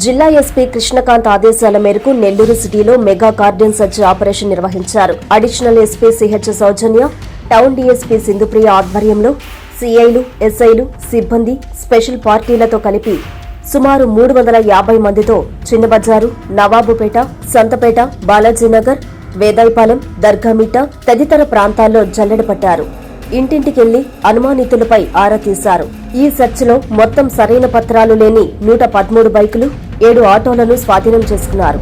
జిల్లా ఎస్పీ కృష్ణకాంత్ ఆదేశాల మేరకు నెల్లూరు సిటీలో మెగా కార్డన్ సర్చ్ ఆపరేషన్ నిర్వహించారు. Additional SP CH Soujanya town DSP Sindhupriya ఆధ్వర్యంలో సీఐలు ఎస్ఐలు సిబ్బంది స్పెషల్ పార్టీలతో కలిపి సుమారు మూడు వందల యాభై మందితో చిన్నబజారు నవాబుపేట సంతపేట బాలాజీనగర్ వేదాయపాలెం దర్గామిట్ట తదితర ప్రాంతాల్లో జల్లెడ పట్టారు. ఇంటింటికెళ్ళి అనుమానితులపై ఆరా తీశారు. ఈ సెర్చ్లో మొత్తం సరైన పత్రాలు లేని నూట పదమూడు బైకులు ఏడు ఆటోలను స్వాధీనం చేసుకున్నారు.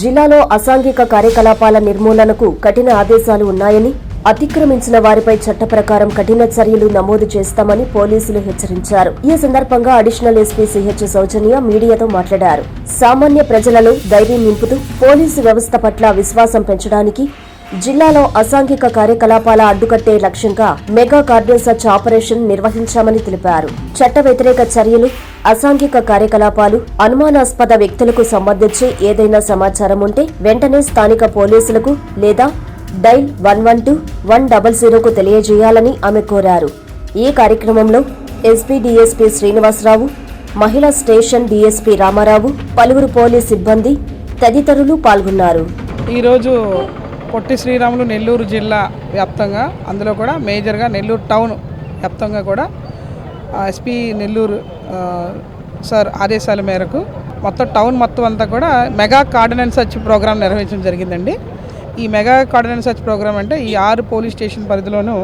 జిల్లాలో అసాంఘిక కార్యకలాపాల నిర్మూలనకు కఠిన ఆదేశాలు ఉన్నాయని అతిక్రమించిన వారిపై చట్ట ప్రకారం కఠిన చర్యలు నమోదు చేస్తామని పోలీసులు హెచ్చరించారు. ఈ సందర్భంగా అడిషనల్ ఎస్పీ సిహెచ్ సౌజన్య మీడియాతో మాట్లాడారు. సామాన్య ప్రజలలో ధైర్యం నింపుతూ పోలీసు వ్యవస్థ పట్ల విశ్వాసం పెంచడానికి జిల్లాలో అసాంఘిక కార్యకలాపాల అడ్డుకట్టే లక్ష్యంగా మెగా కార్డియో సర్చ్ ఆపరేషన్ నిర్వహించామని తెలిపారు. చట్ట వ్యతిరేక చర్యలు అసాంఘిక కార్యకలాపాలు అనుమానాస్పద వ్యక్తులకు సంబంధించి ఏదైనా సమాచారం ఉంటే వెంటనే స్థానిక పోలీసులకు లేదా dial one one two one double జీరోకు తెలియజేయాలని ఆమె కోరారు. ఈ కార్యక్రమంలో ఎస్పీ డీఎస్పీ శ్రీనివాసరావు మహిళా స్టేషన్ డీఎస్పీ రామారావు పలువురు పోలీస్ సిబ్బంది తదితరులు పాల్గొన్నారు. ఈరోజు పొట్టి శ్రీరాములు నెల్లూరు జిల్లా వ్యాప్తంగా అందులో కూడా మేజర్గా నెల్లూరు టౌన్ వ్యాప్తంగా కూడా ఎస్పీ నెల్లూరు సార్ ఆదేశాల మేరకు మొత్తం టౌన్ మొత్తం అంతా కూడా మెగా కార్డినెన్స్ సర్చ్ ప్రోగ్రామ్ నిర్వహించడం జరిగిందండి. ఈ మెగా కార్డినెన్స్ సర్చ్ ప్రోగ్రామ్ అంటే ఈ ఆరు పోలీస్ స్టేషన్ పరిధిలోనూ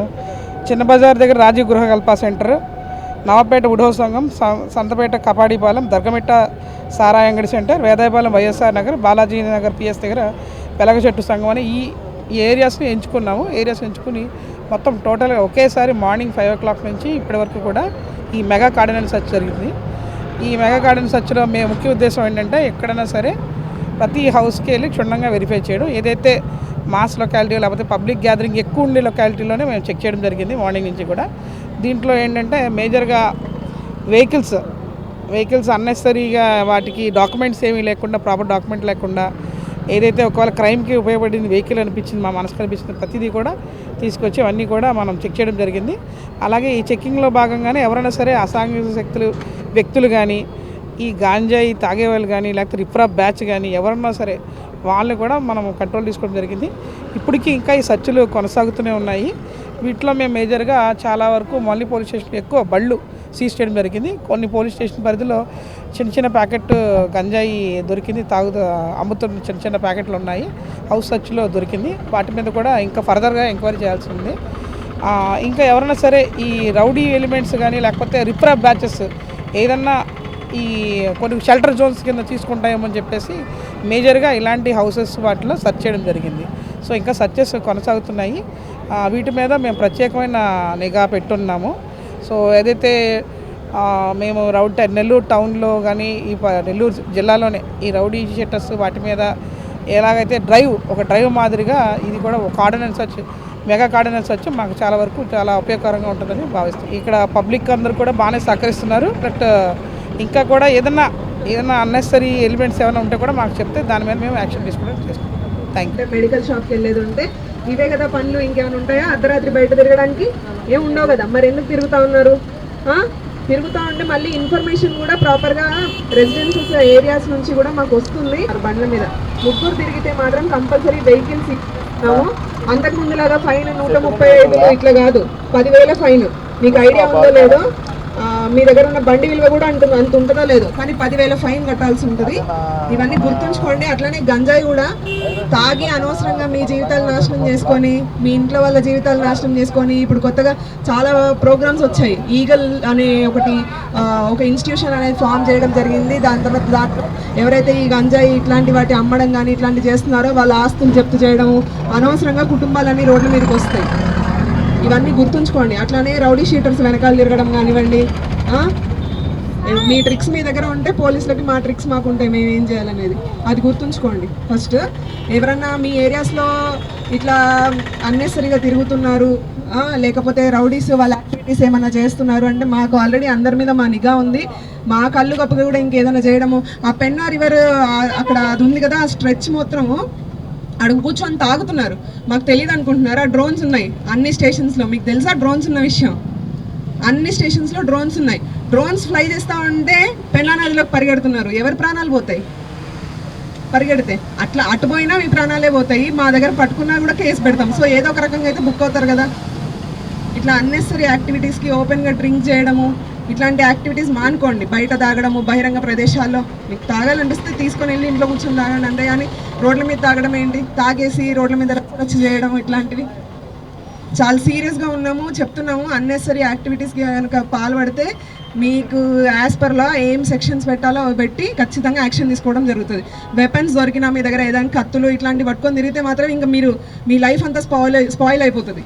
చిన్న బజార్ దగ్గర రాజీవ్ గృహకల్ప సెంటర్ నవపేట ఉడో సంఘం స- సంతపేట కపాడిపాలెం దర్గమిట్ట సారాయంగడి సెంటర్ వేదాయపాలెం వైఎస్ఆర్ నగర్ బాలాజీ నగర్ పిఎస్ దగ్గర పెలగచెట్టు సంఘం అని ఈ ఈ ఏరియాస్ని ఎంచుకున్నాము. ఏరియాస్ ఎంచుకుని మొత్తం టోటల్గా ఒకేసారి మార్నింగ్ ఫైవ్ ఓ క్లాక్ నుంచి ఇప్పటి వరకు కూడా ఈ మెగా కార్డినల్ సర్చ్ జరిగింది. ఈ మెగా కార్డినల్ సర్చ్లో మే ముఖ్య ఉద్దేశం ఏంటంటే ఎక్కడైనా సరే ప్రతి హౌస్కి వెళ్ళి క్షుణ్ణంగా వెరిఫై చేయడం. ఏదైతే మాస్ లొకాలిటీ లేకపోతే పబ్లిక్ గ్యాదరింగ్ ఎక్కువ ఉండే లొకాలిటీలోనే మేము చెక్ చేయడం జరిగింది మార్నింగ్ నుంచి కూడా. దీంట్లో ఏంటంటే మేజర్గా వెహికల్స్ వెహికల్స్ అన్నెసరీగా వాటికి డాక్యుమెంట్స్ ఏమీ లేకుండా ప్రాపర్ డాక్యుమెంట్ లేకుండా ఏదైతే ఒకవేళ క్రైమ్కి ఉపయోగపడింది వెహికల్ అనిపించింది మా మనసుకు అనిపించింది ప్రతిదీ కూడా తీసుకొచ్చి అవన్నీ కూడా మనం చెక్ చేయడం జరిగింది. అలాగే ఈ చెక్కింగ్లో భాగంగానే ఎవరైనా సరే అసాంఘిక శక్తులు వ్యక్తులు కానీ ఈ గాంజాయి తాగేవాళ్ళు కానీ లేకపోతే రిప్రా బ్యాచ్ కానీ ఎవరన్నా సరే వాళ్ళని కూడా మనం కంట్రోల్ తీసుకోవడం జరిగింది. ఇప్పటికీ ఇంకా ఈ సర్చులు కొనసాగుతూనే ఉన్నాయి. వీటిలో మేము మేజర్గా చాలా వరకు మళ్ళీ పోలీస్ స్టేషన్ ఎక్కువ బళ్ళు సీజ్ చేయడం జరిగింది. కొన్ని పోలీస్ స్టేషన్ పరిధిలో చిన్న చిన్న ప్యాకెట్ గంజాయి దొరికింది తాగుతూ అమ్ముతున్న చిన్న చిన్న ప్యాకెట్లు ఉన్నాయి. హౌస్ సర్చ్లో దొరికింది. వాటి మీద కూడా ఇంకా ఫర్దర్గా ఎంక్వైరీ చేయాల్సి ఉంది. ఇంకా ఎవరైనా సరే ఈ రౌడీ ఎలిమెంట్స్ కానీ లేకపోతే రిప్రా బ్యాచెస్ ఏదన్నా ఈ కొన్ని షెల్టర్ జోన్స్ కింద తీసుకుంటాయేమని చెప్పేసి మేజర్గా ఇలాంటి హౌసెస్ వాటిలో సెర్చ్ చేయడం జరిగింది. సో ఇంకా సర్చెస్ కొనసాగుతున్నాయి. వీటి మీద మేము ప్రత్యేకమైన నిఘా పెట్టున్నాము. సో ఏదైతే మేము రౌడ్ నెల్లూరు టౌన్లో కానీ ఈ ప- నెల్లూరు జిల్లాలోనే ఈ రౌడీ షెట్టర్స్ వాటి మీద ఎలాగైతే డ్రైవ్ ఒక డ్రైవ్ మాదిరిగా ఇది కూడా ఒక ఆర్డినెన్స్ వచ్చి మెగా ఆర్డినెన్స్ వచ్చి మాకు చాలా వరకు చాలా ఉపయోగకరంగా ఉంటుందని భావిస్తాం. ఇక్కడ పబ్లిక్ అందరూ కూడా బాగానే సహకరిస్తున్నారు. బట్ ఇంకా కూడా ఏదన్నా ఏదైనా అన్నెసరీ ఎలిమెంట్స్ ఏమైనా ఉంటే కూడా మాకు చెప్తే దాని మీద మేము యాక్షన్ తీసుకోవడం చేస్తాం. థ్యాంక్ యూ మెడికల్ షాప్కి వెళ్ళేది ఉంటే ఇవే కదా పనులు ఇంకేమైనా ఉంటాయా? అర్ధరాత్రి బయట తిరగడానికి? ఏమి ఉండవు కదా. మరి ఎందుకు తిరుగుతా ఉన్నారు? తిరుగుతా ఉంటే మళ్ళీ ఇన్ఫర్మేషన్ కూడా ప్రాపర్గా రెసిడెన్సెస్ ఏరియాస్ నుంచి కూడా మాకు వస్తుంది. బండ్ల మీద ముగ్గురు తిరిగితే మాత్రం కంపల్సరీ వెహికల్స్ ఇస్తాము అంతకు ముందులాగా ఫైన్ నూట ముప్పై ఐదు ఇట్లా కాదు. పదివేల ఫైన్ మీకు ఐడియా ఉందో లేదో మీ దగ్గర ఉన్న బండి విలువ కూడా అంటుంది అంత ఉంటుందో లేదో. కానీ పదివేల ఫైన్ కట్టాల్సి ఉంటుంది. ఇవన్నీ గుర్తుంచుకోండి. అట్లనే గంజాయి కూడా తాగి అనవసరంగా మీ జీవితాలు నాశనం చేసుకొని మీ ఇంట్లో వాళ్ళ జీవితాలు నాశనం చేసుకొని ఇప్పుడు కొత్తగా చాలా ప్రోగ్రామ్స్ వచ్చాయి. ఈగల్ అనే ఒకటి ఒక ఇన్స్టిట్యూషన్ అనేది ఫామ్ చేయడం జరిగింది. దాని తర్వాత దాంట్లో ఎవరైతే ఈ గంజాయి ఇట్లాంటి వాటి అమ్మడం కానీ ఇట్లాంటి చేస్తున్నారో వాళ్ళ ఆస్తులు జప్తు చేయడము అనవసరంగా కుటుంబాలన్నీ రోడ్ల మీదకి వస్తాయి. ఇవన్నీ గుర్తుంచుకోండి. అట్లానే రౌడీ షీటర్స్ వెనకాల తిరగడం కానివ్వండి మీ ట్రిక్స్ మీ దగ్గర ఉంటే పోలీసులకి మా ట్రిక్స్ మాకు ఉంటాయి మేము ఏం చేయాలనేది. అది గుర్తుంచుకోండి. ఫస్ట్ ఎవరన్నా మీ ఏరియాస్లో ఇట్లా అన్నెసరిగా తిరుగుతున్నారు లేకపోతే రౌడీస్ వాళ్ళ యాక్టివిటీస్ ఏమైనా చేస్తున్నారు అంటే మాకు ఆల్రెడీ అందరి మీద మా నిఘా ఉంది. మా కళ్ళు కప్పుగా కూడా ఇంకేదైనా చేయడము. ఆ పెన్నా రివర్ అక్కడ అది ఉంది కదా ఆ స్ట్రెచ్ మొత్తము అడుగు కూర్చొని తాగుతున్నారు. మాకు తెలియదు అనుకుంటున్నారు ఆ డ్రోన్స్ ఉన్నాయి అన్ని స్టేషన్స్లో. మీకు తెలుసా డ్రోన్స్ ఉన్న విషయం? అన్ని స్టేషన్స్లో డ్రోన్స్ ఉన్నాయి. డ్రోన్స్ ఫ్లై చేస్తా ఉంటే పెన్నా నదిలోకి పరిగెడుతున్నారు. ఎవరి ప్రాణాలు పోతాయి? పరిగెడితే. అట్లా అటు పోయినా మీ ప్రాణాలే పోతాయి. మా దగ్గర పట్టుకున్నా కూడా కేసు పెడతాం. సో ఏదో ఒక రకంగా అయితే బుక్ అవుతారు కదా. ఇట్లా అన్నెసరీ యాక్టివిటీస్కి ఓపెన్గా డ్రింక్ చేయడము ఇట్లాంటి యాక్టివిటీస్ మానుకోండి. బయట తాగడము బహిరంగ ప్రదేశాల్లో. మీకు తాగాలనిపిస్తే తీసుకొని వెళ్ళి ఇంట్లో కూర్చొని తాగండి అంతే కానీ రోడ్ల మీద తాగడం ఏంటి? తాగేసి రోడ్ల మీద వచ్చి చేయడం ఇట్లాంటివి. చాలా సీరియస్గా ఉన్నాము చెప్తున్నాము. అన్నెసరీ యాక్టివిటీస్కి కనుక పాల్పడితే మీకు యాజ్ పర్లో ఏం సెక్షన్స్ పెట్టాలో అవి పెట్టి ఖచ్చితంగా యాక్షన్ తీసుకోవడం జరుగుతుంది. వెపన్స్ దొరికినా మీ దగ్గర ఏదైనా కత్తులు ఇట్లాంటివి పట్టుకొని తిరిగితే మాత్రం ఇంకా మీరు మీ లైఫ్ అంతా స్పాయిల్ స్పాయిల్ అయిపోతుంది.